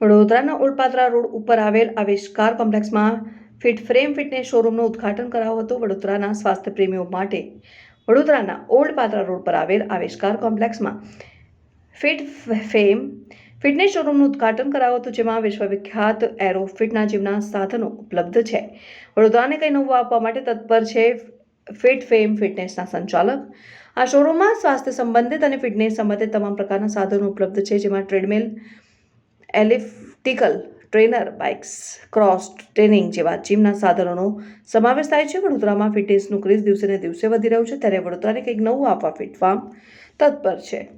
વડોદરાના ઓલપાત્રા રોડ ઉપર આવેલ આવિષ્કાર કોમ્પ્લેક્સમાં ફિટ ફ્રેમ ફિટનેસ શોરૂમનું ઉદ્ઘાટન કરાયું હતું વડોદરાના સ્વાસ્થ્ય પ્રેમીઓ માટે. વડોદરાના ઓલ્ડ પાત્રા રોડ પર આવેલ આવિષ્કાર કોમ્પ્લેક્સમાં ફિટ ફેમ ફિટનેસ શોરૂમનું ઉદ્ઘાટન કરાયું હતું, જેમાં વિશ્વવિખ્યાત એરો ફિટના જીવના સાધનો ઉપલબ્ધ છે. વડોદરાને કંઈ નવું આપવા માટે તત્પર છે ફિટ ફેમ ફિટનેસના સંચાલક. આ શોરૂમમાં સ્વાસ્થ્ય સંબંધિત અને ફિટનેસ સંબંધિત તમામ પ્રકારના સાધનો ઉપલબ્ધ છે, જેમાં treadmill elliptical trainer bikes cross training જેવા જીમના સાધનોનો સમાવેશ થાય છે. વડોદરામાં ફિટનેસનું ક્રેઝ દિવસે ને દિવસે વધી રહ્યું છે. ત્યારે વડોદરાને કંઈક નવું આપવા ફિટ ફાર્મ તત્પર છે.